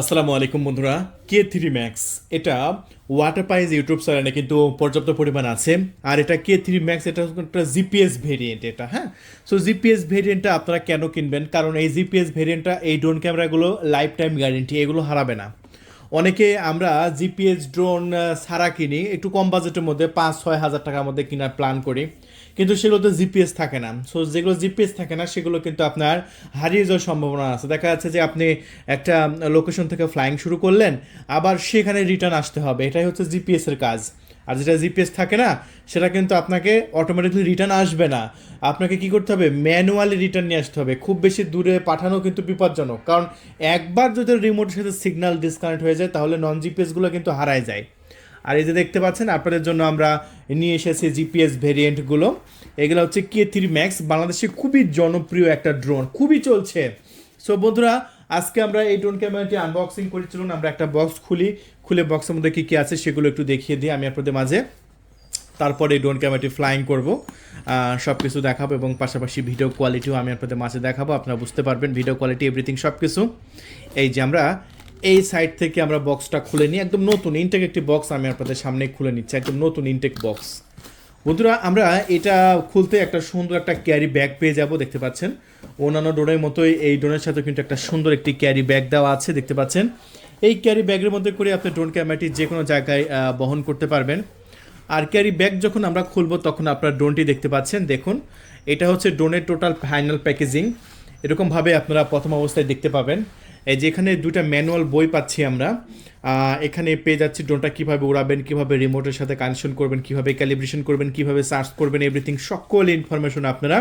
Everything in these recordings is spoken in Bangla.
আসসালামু আলাইকুম বন্ধুরা কে থ্রি ম্যাক্স এটা ওয়াটার পাইজ ইউটিউব চ্যানেলে কিন্তু পর্যাপ্ত পরিমাণ আছে। আর এটা কে থ্রি ম্যাক্স এটা একটা জিপিএস ভেরিয়েন্ট এটা হ্যাঁ? সো জিপিএস ভেরিয়েন্টটা আপনারা কেন কিনবেন? কারণ এই জিপিএস ভেরিয়েন্টটা এই ড্রোন ক্যামেরাগুলো লাইফ টাইম গ্যারেন্টি এগুলো হারাবে না। অনেকে আমরা জিপিএস ড্রোন ছাড়া কিনি, একটু কম বাজেটের মধ্যে পাঁচ ছয় হাজার টাকার মধ্যে কেনার প্ল্যান করি। কিন্তু সেগুলোতে জিপিএস থাকে না। সো যেগুলো জিপিএস থাকে না, সেগুলো কিন্তু আপনার হারিয়ে যাওয়ার সম্ভাবনা আছে। দেখা যাচ্ছে যে আপনি একটা লোকেশন থেকে ফ্লাইং শুরু করলেন, আবার সেখানে রিটার্ন আসতে হবে। এটাই হচ্ছে জিপিএস এর কাজ। আর যেটা জিপিএস থাকে না, সেটা কিন্তু আপনাকে অটোমেটিকলি রিটার্ন আসবে না। আপনাকে কি করতে হবে? ম্যানুয়ালি রিটার্ন নিয়ে আসতে হবে। খুব বেশি দূরে পাঠানো কিন্তু বিপজ্জনক। কারণ একবার যদি রিমোটের সাথে সিগন্যাল ডিসকানেক্ট হয়ে যায়, তাহলে নন জিপিএসগুলো কিন্তু হারায় যায়। আর এই যে দেখতে পাচ্ছেন, আপনাদের জন্য আমরা নিয়ে এসেছি জিপিএস ভেরিয়েন্টগুলো। এগুলো হচ্ছে কে থ্রি ম্যাক্স, বাংলাদেশে খুবই জনপ্রিয় একটা ড্রোন, খুবই চলছে। সো বন্ধুরা, আজকে আমরা এই ড্রোন ক্যামেরাটি আনবক্সিং করি। চলুন আমরা একটা বক্স খুলি। খুলে বক্সের মধ্যে কী কী আছে সেগুলো একটু দেখিয়ে দিই, আমি আপনাদের মাঝে। তারপরে এই ড্রোন ক্যামেরাটি ফ্লাইং করব। সব কিছু দেখাবো এবং পাশাপাশি ভিডিও কোয়ালিটিও আমি আপনাদের মাঝে দেখাবো। আপনারা বুঝতে পারবেন ভিডিও কোয়ালিটি এভরিথিং সব কিছু এই যে আমরা এই সাইড থেকে আমরা বক্সটা খুলে নিই। একদম নতুন ইনটেক একটি বক্স আমি আপনাদের সামনে খুলে নিচ্ছি, একদম নতুন ইনটেক বক্স বন্ধুরা, আমরা এটা খুলতে একটা সুন্দর একটা ক্যারি ব্যাগ পেয়ে যাব, দেখতে পাচ্ছেন? অন্যান্য ড্রোনের মতোই এই ড্রোনের সাথে কিন্তু একটা সুন্দর একটি ক্যারি ব্যাগ দেওয়া আছে, দেখতে পাচ্ছেন? এই ক্যারি ব্যাগের মধ্যে করে আপনি ড্রোন ক্যামেরাটি যে কোনো জায়গায় বহন করতে পারবেন। আর ক্যারি ব্যাগ যখন আমরা খুলবো, তখন আপনার ড্রোনটি দেখতে পাচ্ছেন? দেখুন, এটা হচ্ছে ড্রোনের টোটাল ফাইনাল প্যাকেজিং এরকমভাবে আপনারা প্রথম অবস্থায় দেখতে পাবেন। এই যে এখানে দুটা ম্যানুয়াল বই পাচ্ছি আমরা এখানে পেয়ে যাচ্ছি ড্রোনটা কীভাবে উড়াবেন, কীভাবে রিমোটের সাথে কানেকশন করবেন, কীভাবে ক্যালিব্রেশন করবেন, কীভাবে সার্চ করবেন এভরিথিং সকল ইনফরমেশন আপনারা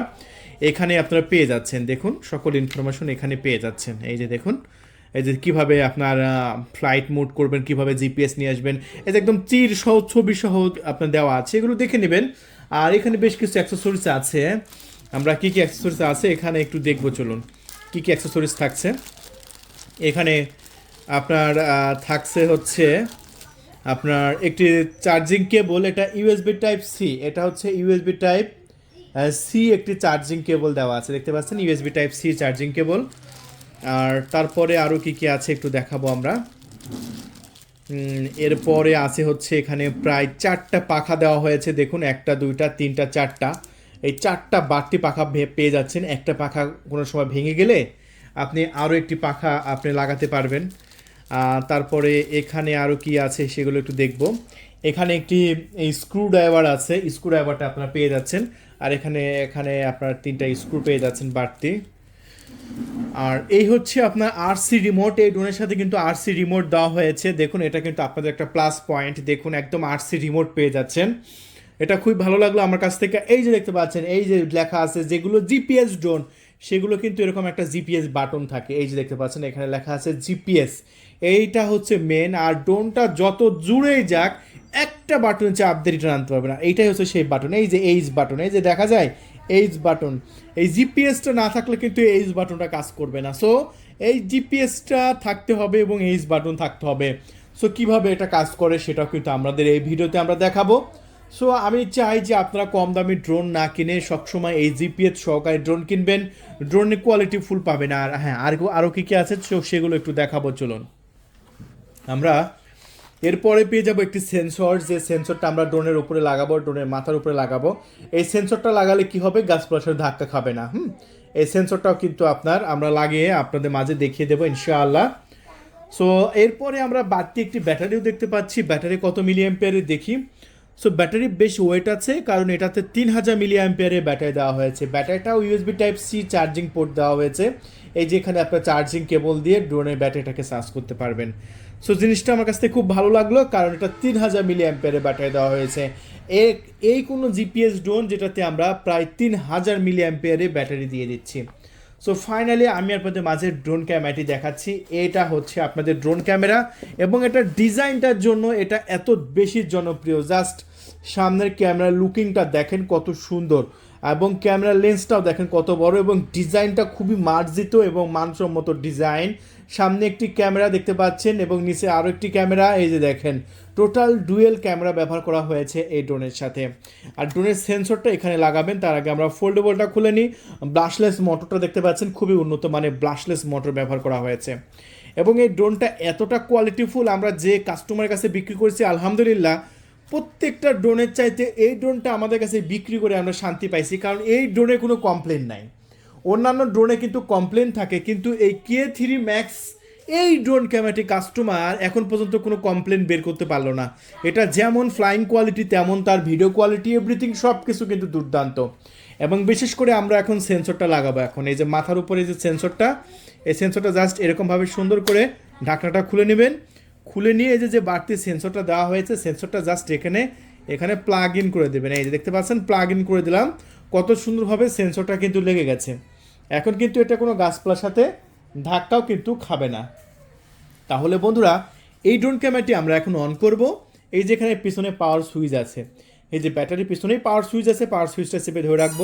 এখানে আপনারা পেয়ে যাচ্ছেন। দেখুন, সকল ইনফরমেশন এখানে পেয়ে যাচ্ছেন। এই যে দেখুন, এই যে কীভাবে আপনার ফ্লাইট মোড করবেন, কীভাবে জিপিএস নিয়ে আসবেন, এই যে একদম চির সহ ছবি সহ আপনার দেওয়া আছে, এগুলো দেখে নেবেন। আর এখানে বেশ কিছু অ্যাক্সেসরিজ আছে। আমরা কী কী অ্যাক্সেসরিজ আছে? এখানে একটু দেখব, চলুন। কী কী অ্যাক্সেসরিজ থাকছে? এখানে আপনার থাকছে হচ্ছে আপনার একটি চার্জিং কেবল, এটা ইউএসবি টাইপ সি এটা হচ্ছে ইউএসবি টাইপ সি একটি চার্জিং কেবল দেওয়া আছে। দেখতে পাচ্ছেন USB type C charging cable. আর তারপরে আরও কি কি আছে একটু দেখাবো আমরা। এরপরে আছে হচ্ছে এখানে প্রায় চারটা পাখা দেওয়া হয়েছে। দেখুন, একটা, দুইটা, তিনটা, চারটা। এই চারটা বাড়তি পাখা পেয়ে যাচ্ছেন। একটা পাখা কোনো সময় ভেঙে গেলে আপনি আরও একটি পাখা আপনি লাগাতে পারবেন। তারপরে এখানে আরও কি আছে সেগুলো একটু দেখব। এখানে একটি স্ক্রু ড্রাইভার আছে স্ক্রু ড্রাইভারটা আপনারা পেয়ে যাচ্ছেন। আর এখানে এখানে আপনার তিনটা স্ক্রু পেয়ে যাচ্ছেন বাড়তি। আর এই হচ্ছে আপনার আরসি রিমোট এই ড্রোনের সাথে কিন্তু আরসি রিমোট দেওয়া হয়েছে। দেখুন, এটা কিন্তু আপনাদের একটা প্লাস পয়েন্ট দেখুন, একদম আরসি রিমোট পেয়ে যাচ্ছেন। এটা খুবই ভালো লাগল আমার কাছ থেকে। এই যে দেখতে পাচ্ছেন, এই যে লেখা আছে যেগুলো জিপিএস ড্রোন সেগুলো কিন্তু এরকম একটা জিপিএস বাটন থাকে। এই যে দেখতে পাচ্ছেন, এখানে লেখা আছে জিপিএস এইটা হচ্ছে মেন আর ড্রোনটা যত জুড়েই যাক, একটা বাটন দিয়ে রিটার্ন আনতে পারবে না। এইটাই হচ্ছে সেই বাটন এই যে এইচ বাটন এই যে দেখা যায় এইচ বাটন এই জিপিএসটা না থাকলে কিন্তু এইচ বাটনটা কাজ করবে না। সো এই জিপিএসটা থাকতে হবে এবং এইচ বাটন থাকতে হবে। সো কীভাবে এটা কাজ করে সেটাও কিন্তু আমাদের এই ভিডিওতে আমরা দেখাবো। সো আমি চাই যে আপনারা কম দামি ড্রোন না কিনে সবসময় এই জিপিএস সহকারে ড্রোন কিনবেন। ড্রোনের কোয়ালিটি ফুল পাবেন। আর হ্যাঁ আর আরও কী কী আছে? সেগুলো একটু দেখাবো, চলুন। আমরা এরপরে পেয়ে যাব একটি সেন্সর যে সেন্সরটা আমরা ড্রোনের উপরে লাগাবো ড্রোনের মাথার উপরে লাগাবো। এই সেন্সরটা লাগালে কি হবে? গাছপালার ধাক্কা খাবে না, হুম? এই সেন্সরটাও কিন্তু আপনার আমরা লাগিয়ে আপনাদের মাঝে দেখিয়ে দেবো, ইনশাআল্লাহ। সো এরপরে আমরা বাড়তি একটি ব্যাটারিও দেখতে পাচ্ছি। ব্যাটারি কত মিলি অ্যাম্পিয়ারে দেখি? সো ব্যাটারি বেশ ওয়েট আছে, কারণ এটাতে তিন হাজার মিলি অ্যাম্পিয়ারের ব্যাটারি দেওয়া হয়েছে। ব্যাটারিটাও USB type C charging port দেওয়া হয়েছে। এই যে এখানে আপনার চার্জিং কেবল দিয়ে ড্রোনের ব্যাটারিটাকে চার্জ করতে পারবেন। সো জিনিসটা আমার কাছ থেকে খুব ভালো লাগল, কারণ এটা তিন হাজার মিলি অ্যাম্পিয়ারের ব্যাটারি দেওয়া হয়েছে। এ- এই কোনো জিপিএস ড্রোন যেটাতে আমরা প্রায় তিন হাজার মিলি অ্যাম্পিয়ারের ব্যাটারি দিয়ে দিচ্ছি। সো ফাইনালি আমি আপনাদের মাঝে ড্রোন ক্যামেরাটি দেখাচ্ছি। এটা হচ্ছে আপনাদের ড্রোন ক্যামেরা এবং এটার ডিজাইনটার জন্য এটা এত বেশি জনপ্রিয়। জাস্ট সামনের ক্যামেরা লুকিংটা দেখেন কত সুন্দর এবং ক্যামেরা লেন্সটাও দেখেন কত বড় এবং ডিজাইনটা খুবই মার্জিত এবং মানসম্মত ডিজাইন। সামনে একটি ক্যামেরা দেখতে পাচ্ছেন এবং নিচে আরও একটি ক্যামেরা এই যে দেখেন। টোটাল ডুয়েল ক্যামেরা ব্যবহার করা হয়েছে এই ড্রোনের সাথে। আর ড্রোনের সেন্সরটা এখানে লাগাবেন, তার আগে আমরা ফোল্ডেবলটা খুলে নিই। ব্লাশলেস মোটরটা দেখতে পাচ্ছেন, খুবই উন্নত মানে ব্লাশলেস মোটর ব্যবহার করা হয়েছে। এবং এই ড্রোনটা এতটা কোয়ালিটিফুল আমরা যে কাস্টমারের কাছে বিক্রি করছি, আলহামদুলিল্লাহ, প্রত্যেকটা ড্রোনের চাইতে এই ড্রোনটা আমাদের কাছে বিক্রি করে আমরা শান্তি পাইছি, কারণ এই ড্রোনে কোনো কমপ্লেন নাই। অন্যান্য ড্রোনে কিন্তু কমপ্লেন থাকে, কিন্তু এই কে থ্রি ম্যাক্স এই ড্রোন ক্যামেরাটি কাস্টমার এখন পর্যন্ত কোনো কমপ্লেন বের করতে পারল না। এটা যেমন ফ্লাইং কোয়ালিটি তেমন তার ভিডিও কোয়ালিটি এভরিথিং সব কিছু কিন্তু দুর্দান্ত। এবং বিশেষ করে আমরা এখন সেন্সরটা লাগাবো এখন। এই যে মাথার উপরে যে সেন্সরটা এই সেন্সরটা জাস্ট এরকমভাবে সুন্দর করে ঢাকনাটা খুলে নেবেন। খুলে নিয়ে এই যে যে বাড়তি সেন্সরটা দেওয়া হয়েছে সেন্সরটা জাস্ট এখানে এখানে প্লাগ ইন করে দেবেন। এই যে দেখতে পাচ্ছেন প্লাগ ইন করে দিলাম। কত সুন্দরভাবে সেন্সরটা কিন্তু লেগে গেছে। এখন কিন্তু এটা কোনো গাছপালার সাথে ধাক্কাও কিন্তু খাবে না। তাহলে বন্ধুরা, এই ড্রোন ক্যামেরাটি আমরা এখন অন করব। এই যেখানে পিছনে পাওয়ার সুইচ আছে। এই যে ব্যাটারির পিছনেই পাওয়ার সুইচ আছে পাওয়ার সুইচটা চেপে ধরে রাখব।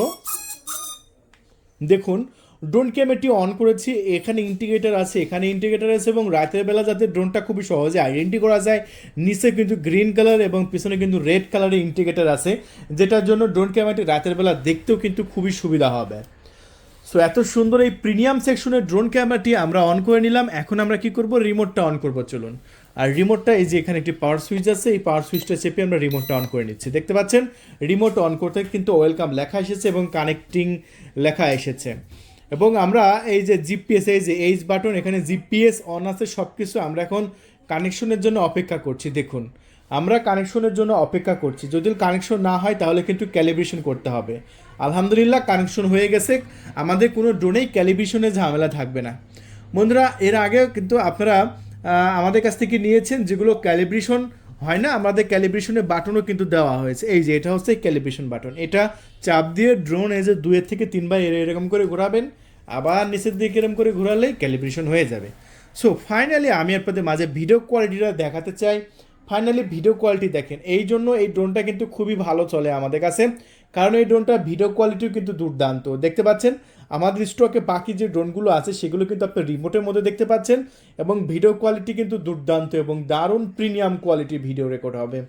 দেখুন ড্রোন ক্যামেরাটি অন করেছি। এখানে ইন্টিগ্রেটার আছে, এখানে ইন্টিগ্রেটার আছে এবং রাতের বেলা যাতে ড্রোনটা খুবই সহজে আইডেন্টি করা যায়, নিচে কিন্তু গ্রিন কালার এবং পিছনে কিন্তু রেড কালারের ইন্টিগ্রেটার আছে, যেটার জন্য ড্রোন ক্যামেরাটি রাতের বেলা দেখতেও কিন্তু খুবই সুবিধা হবে। সো এত সুন্দর এই প্রিমিয়াম সেকশনের ড্রোন ক্যামেরাটি আমরা অন করে নিলাম। এখন আমরা কি করব? রিমোটটা অন করব, চলুন। আর রিমোটটা এই যে এখানে একটি পাওয়ার সুইচ আছে, এই পাওয়ার সুইচটা চেপে আমরা রিমোটটা অন করে নিচ্ছি। দেখতে পাচ্ছেন? রিমোট অন করতে কিন্তু ওয়েলকাম লেখা এসেছে এবং কানেক্টিং লেখা এসেছে। এবং আমরা এই যে জিপিএস এই যে এইচ বাটন এখানে জিপিএস অন আছে সব কিছু আমরা এখন কানেকশনের জন্য অপেক্ষা করছি, দেখুন। আমরা কানেকশনের জন্য অপেক্ষা করছি। যদি কানেকশন না হয়, তাহলে কিন্তু ক্যালিব্রেশন করতে হবে। আলহামদুলিল্লাহ কানেকশন হয়ে গেছে। আমাদের কোনো ড্রোনেই ক্যালিব্রেশনের ঝামেলা থাকবে না। বন্ধুরা, এর আগেও কিন্তু আপনারা আমাদের কাছ থেকে নিয়েছেন যেগুলো ক্যালিব্রেশন হয় না, আমাদের ক্যালিব্রেশনের বাটনও কিন্তু দেওয়া হয়েছে। এই যে, এটা হচ্ছে ক্যালিব্রেশন বাটন এটা চাপ দিয়ে ড্রোন এই যে দুয়ের থেকে তিনবার এর- এরকম করে ঘোরাবেন, আবার নিচের দিকে এরকম করে ঘোরালেই ক্যালিব্রেশন হয়ে যাবে। সো ফাইনালি আমি আপনাদের মাঝে ভিডিও কোয়ালিটিটা দেখাতে চাই। ফাইনালি ভিডিও কোয়ালিটি দেখেন। এই জন্য এই ড্রোনটা কিন্তু খুবই ভালো চলে আমাদের কাছে। কারণ এই ড্রোনটা ভিডিও কোয়ালিটিও কিন্তু দুর্দান্ত। দেখতে পাচ্ছেন? আমাদের স্টকে বাকি যে ড্রোনগুলো আছে, সেগুলো কিন্তু আপনি রিমোটের মধ্যে দেখতে পাচ্ছেন এবং ভিডিও কোয়ালিটি কিন্তু দুর্দান্ত এবং দারুণ প্রিমিয়াম কোয়ালিটির ভিডিও রেকর্ড হবে।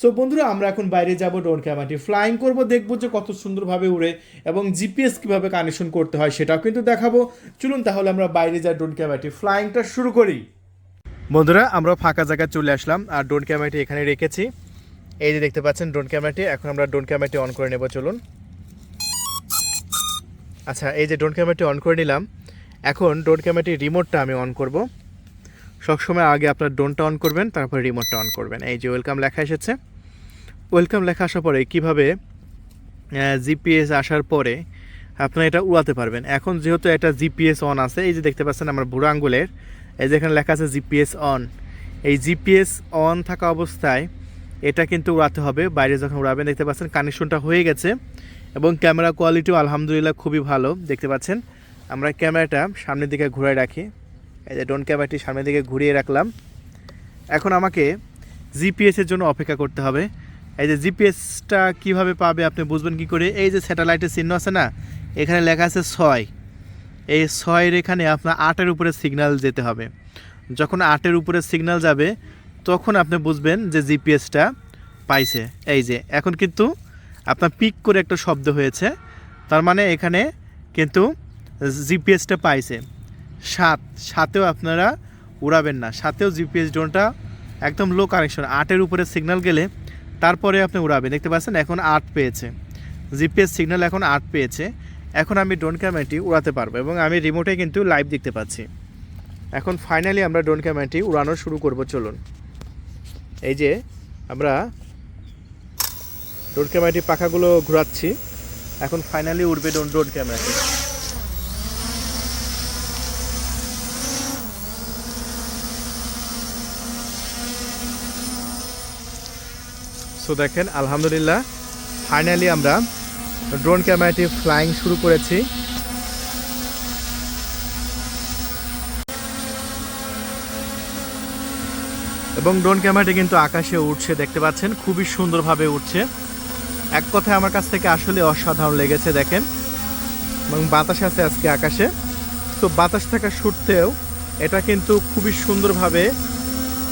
সো বন্ধুরা, আমরা এখন বাইরে যাব ড্রোন ক্যামেরাটি ফ্লাইং করব, দেখব যে কত সুন্দরভাবে উড়ে এবং জিপিএস কীভাবে কানেকশন করতে হয় সেটাও কিন্তু দেখাবো। চলুন তাহলে আমরা বাইরে যাই ড্রোন ক্যামেরাটি ফ্লাইংটা শুরু করি। বন্ধুরা, আমরা ফাঁকা জায়গায় চলে আসলাম আর ড্রোন ক্যামেরাটি এখানে রেখেছি। এই যে দেখতে পাচ্ছেন ড্রোন ক্যামেরাটি এখন আমরা ড্রোন ক্যামেরাটি অন করে নেব, চলুন। আচ্ছা এই যে ড্রোন ক্যামেরাটি অন করে নিলাম। এখন ড্রোন ক্যামেরাটির রিমোটটা আমি অন করব। সবসময় আগে আপনার ড্রোনটা অন করবেন, তারপর রিমোটটা অন করবেন। এই যে ওয়েলকাম লেখা এসেছে। ওয়েলকাম লেখা আসার পরে কীভাবে জিপিএস আসার পরে আপনারা এটা উড়াতে পারবেন। এখন যেহেতু এটা জিপিএস অন আছে, এই যে দেখতে পাচ্ছেন আমার বুড়ো আঙ্গুলের, এই যে এখানে লেখা আছে জিপিএস অন এই জিপিএস অন থাকা অবস্থায় এটা কিন্তু উড়াতে হবে। বাইরে যখন উড়াবেন, দেখতে পাচ্ছেন কানেকশনটা হয়ে গেছে এবং ক্যামেরা কোয়ালিটিও আলহামদুলিল্লাহ খুবই ভালো। দেখতে পাচ্ছেন, আমরা ক্যামেরাটা সামনের দিকে ঘুরে রাখি। এই যে ড্রোন ক্যামেরাটি সামনের দিকে ঘুরিয়ে রাখলাম। এখন আমাকে জিপিএসের জন্য অপেক্ষা করতে হবে। এই যে জিপিএসটা কীভাবে পাবে আপনি বুঝবেন কি করে? এই যে স্যাটেলাইটের চিহ্ন আছে না, এখানে লেখা আছে ছয়। এই ছয়ের এখানে আপনার আটের উপরে সিগন্যাল যেতে হবে। যখন আটের উপরে সিগন্যাল যাবে তখন আপনি বুঝবেন যে জিপিএসটা পাইছে। এই যে, এখন কিন্তু আপনার পিক করে একটা শব্দ হয়েছে। তার মানে এখানে কিন্তু জিপিএসটা পাইছে। সাত, সাতেও আপনারা উড়াবেন না। সাতেও জিপিএস ড্রোনটা একদম লো কানেকশন আটের উপরে সিগন্যাল গেলে তারপরে আপনি উড়াবেন। দেখতে পাচ্ছেন এখন আট পেয়েছে। জিপিএস সিগন্যাল এখন আট পেয়েছে। এখন আমি ড্রোন ক্যামেরাটি উড়াতে পারব এবং আমি রিমোটে কিন্তু লাইভ দেখতে পাচ্ছি। এখন ফাইনালি আমরা ড্রোন ক্যামেরাটি উড়ানো শুরু করব। চলুন। এই যে আমরা ড্রোন ক্যামেরাটি পাখাগুলো ঘোরাচ্ছি। এখন ফাইনালি উঠবে ড্রোন ড্রোন ক্যামেরাটি সো দেখেন, আলহামদুলিল্লাহ ফাইনালি আমরা ড্রোন ক্যামেরাটি ফ্লাইং শুরু করেছি। এবং ড্রোন ক্যামেরাটি কিন্তু আকাশে উঠছে দেখতে পাচ্ছেন? খুবই সুন্দরভাবে উঠছে এক কথায় আমার কাছ থেকে আসলে অসাধারণ লেগেছে, দেখেন। এবং বাতাস আছে আজকে আকাশে। তো বাতাস থাকা সত্ত্বেও এটা কিন্তু খুবই সুন্দরভাবে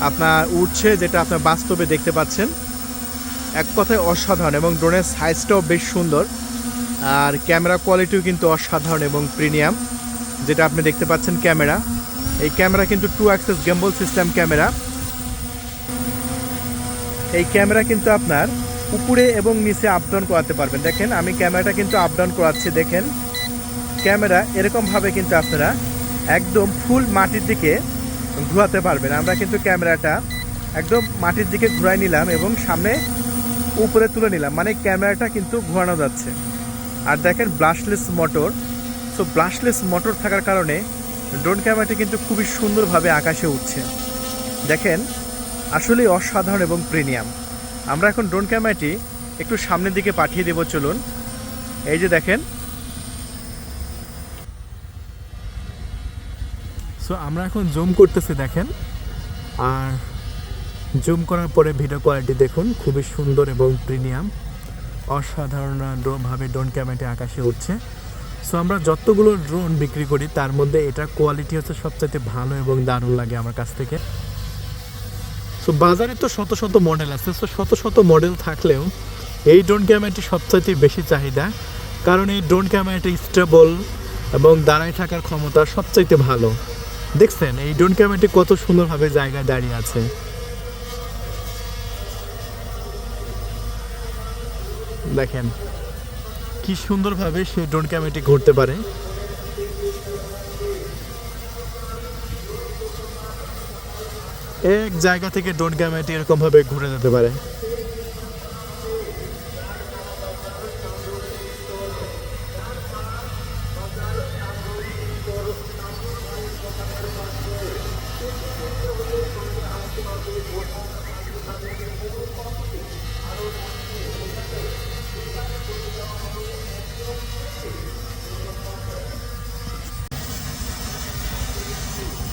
আপনার উঠছে যেটা আপনার বাস্তবে দেখতে পাচ্ছেন। এক কথায় অসাধারণ এবং ড্রোনের সাইজটাও বেশ সুন্দর। আর ক্যামেরা কোয়ালিটিও কিন্তু অসাধারণ এবং প্রিমিয়াম, যেটা আপনি দেখতে পাচ্ছেন ক্যামেরা। এই ক্যামেরা কিন্তু two axis gimbal system camera. এই ক্যামেরা কিন্তু আপনার উপরে এবং নিচে আপ ডাউন করাতে পারবেন। দেখেন, আমি ক্যামেরাটা কিন্তু আপ ডাউন করাচ্ছি, দেখেন। ক্যামেরা এরকমভাবে কিন্তু আপনারা একদম ফুল মাটির দিকে ঘোরাতে পারবেন। আমরা কিন্তু ক্যামেরাটা একদম মাটির দিকে ঘুরাই নিলাম এবং সামনে উপরে তুলে নিলাম। মানে ক্যামেরাটা কিন্তু ঘোরানো যাচ্ছে। আর দেখেন brushless motor so brushless motor থাকার কারণে ড্রোন ক্যামেরাটি কিন্তু খুবই সুন্দরভাবে আকাশে উঠছে। দেখেন আসলে অসাধারণ এবং প্রিমিয়াম। আমরা এখন ড্রোন ক্যামেরাটি একটু সামনের দিকে পাঠিয়ে দেব, চলুন। এই যে দেখেন। সো আমরা এখন জুম করতেছি, দেখেন। আর জুম করার পরে ভিডিও কোয়ালিটি দেখুন, খুবই সুন্দর এবং প্রিমিয়াম। অসাধারণ ভাবে ড্রোন ক্যামেরাটি আকাশে উঠছে। সো আমরা যতগুলো ড্রোন বিক্রি করি, তার মধ্যে এটার কোয়ালিটি হচ্ছে সবচাইতে ভালো এবং দারুণ লাগে আমার কাছ থেকে। সো বাজারে তো শত শত মডেল আছে। সো শত শত মডেল থাকলেও এই ড্রোন ক্যামেরাটি সবচাইতে বেশি চাহিদা। কারণ এই ড্রোন ক্যামেরাটি স্টেবল এবং দাঁড়ায় থাকার ক্ষমতা সবচাইতে ভালো। দেখছেন, এই ড্রোন ক্যামেরাটি কত সুন্দরভাবে জায়গায় দাঁড়িয়ে আছে। দেখেন, কি সুন্দরভাবে সেই ড্রোন ক্যামেরাটি ঘুরতে পারে। এক জায়গা থেকে ড্রোন ক্যামেরাটি এরকমভাবে ঘুরে যেতে পারে।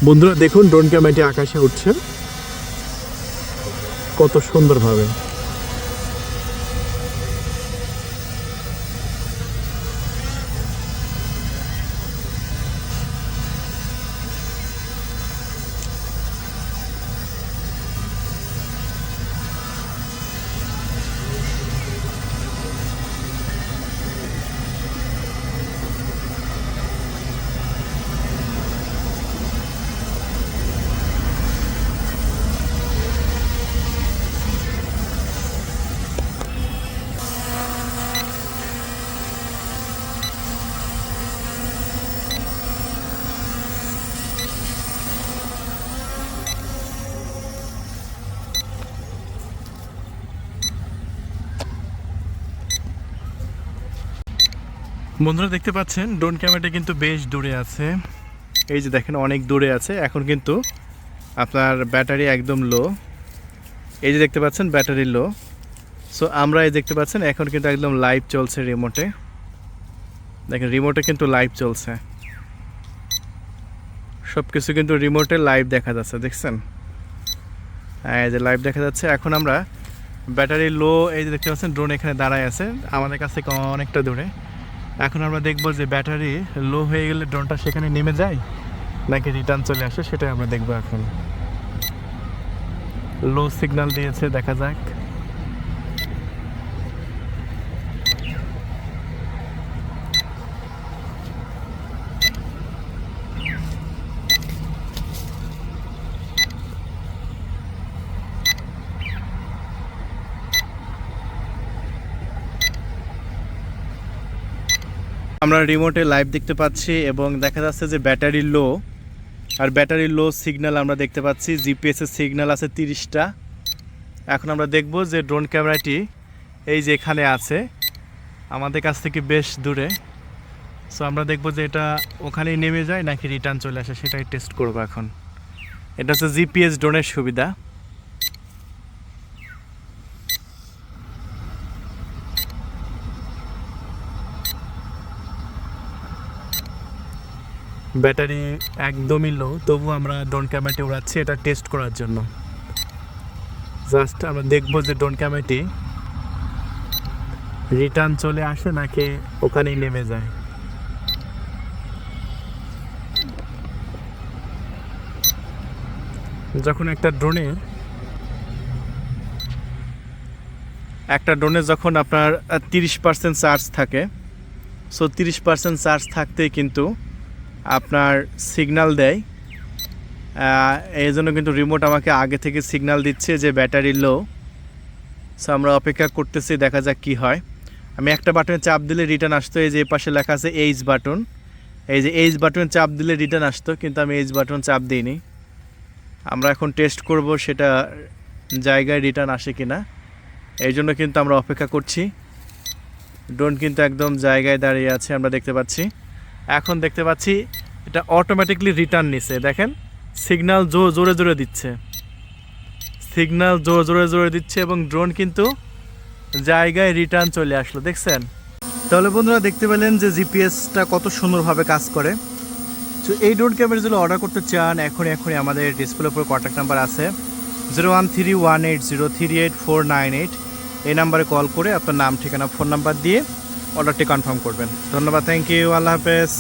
বন্ধুরা, দেখুন, ড্রোন ক্যামেরাটি আকাশে উঠছে। কত সুন্দরভাবে। বন্ধুরা দেখতে পাচ্ছেন ড্রোন ক্যামেরাটা কিন্তু বেশ দূরে আছে। এই যে দেখেন, অনেক দূরে আছে। এখন কিন্তু আপনার ব্যাটারি একদম লো এই যে দেখতে পাচ্ছেন, ব্যাটারি লো সো আমরা এই দেখতে পাচ্ছেন, এখন কিন্তু একদম লাইভ চলছে রিমোটে দেখেন রিমোটে কিন্তু লাইভ চলছে। সব কিছু কিন্তু রিমোটে লাইভ দেখা যাচ্ছে, দেখছেন? হ্যাঁ এই যে লাইভ দেখা যাচ্ছে। এখন আমরা ব্যাটারি লো এই যে দেখতে পাচ্ছেন ড্রোন এখানে দাঁড়ায় আছে। আমাদের কাছ অনেকটা দূরে। এখন আমরা দেখব যে ব্যাটারি লো হয়ে গেলে ড্রোনটা সেখানে নেমে যায় নাকি রিটার্ন চলে আসে সেটাই আমরা দেখব এখন। লো সিগন্যাল দিয়েছে, দেখা যাক। আমরা রিমোটে লাইভ দেখতে পাচ্ছি এবং দেখা যাচ্ছে যে ব্যাটারি লো আর ব্যাটারি লো সিগন্যাল আমরা দেখতে পাচ্ছি জিপিএসের সিগন্যাল আছে তিরিশটা। এখন আমরা দেখব যে ড্রোন ক্যামেরাটি এই যে এখানে আছে, আমাদের কাছ থেকে বেশ দূরে। সো আমরা দেখব যে এটা ওখানেই নেমে যায় নাকি রিটার্ন চলে আসে, সেটাই টেস্ট করব এখন। এটা হচ্ছে জিপিএস ড্রোনের সুবিধা। ব্যাটারি একদমই লো তবু আমরা ড্রোন ক্যামেরাটি উড়াচ্ছি এটা টেস্ট করার জন্য। জাস্ট আমরা দেখব যে ড্রোন ক্যামেরাটি রিটার্ন চলে আসে নাকি ওখানেই নেমে যায়। যখন একটা ড্রোনে একটা ড্রোনে যখন আপনার তিরিশ পার্সেন্ট চার্জ থাকে সো তিরিশ পার্সেন্ট চার্জ থাকতেই কিন্তু আপনার সিগনাল দেয়। এই জন্য কিন্তু রিমোট আমাকে আগে থেকে সিগনাল দিচ্ছে যে ব্যাটারি লো সো আমরা অপেক্ষা করতেছি, দেখা যাক কি হয়। আমি একটা বাটনে চাপ দিলে রিটার্ন আসতো, এই যে পাশে লেখা আছে এইচ বাটন এই যে এইচ বাটন চাপ দিলে রিটার্ন আসতো, কিন্তু আমি এইচ বাটন চাপ দিইনি। আমরা এখন টেস্ট করব সেটা জায়গায় রিটার্ন আসে কি না এই জন্য কিন্তু আমরা অপেক্ষা করছি। ড্রোন কিন্তু একদম জায়গায় দাঁড়িয়ে আছে, আমরা দেখতে পাচ্ছি। এখন দেখতে পাচ্ছি এটা অটোমেটিকলি রিটার্ন নিছে, দেখেন? সিগন্যাল জোরে জোরে দিচ্ছে। সিগনাল জোর জোরে জোরে দিচ্ছে এবং ড্রোন কিন্তু জায়গায় রিটার্ন চলে আসলো, দেখছেন? তাহলে বন্ধুরা দেখতে পেলেন যে জিপিএসটা কত সুন্দরভাবে কাজ করে। তো এই ড্রোন ক্যামেরা যদি অর্ডার করতে চান, এখনই এখনই আমাদের ডিসপ্লের উপর কন্ট্যাক্ট নাম্বার আছে। Zero one three one eight zero three eight four nine eight এই নাম্বারে কল করে আপনার নাম, ঠিকানা ফোন নাম্বার দিয়ে অর্ডারটি কনফার্ম করবেন। ধন্যবাদ থ্যাংক ইউ আল্লাহ হাফেজ।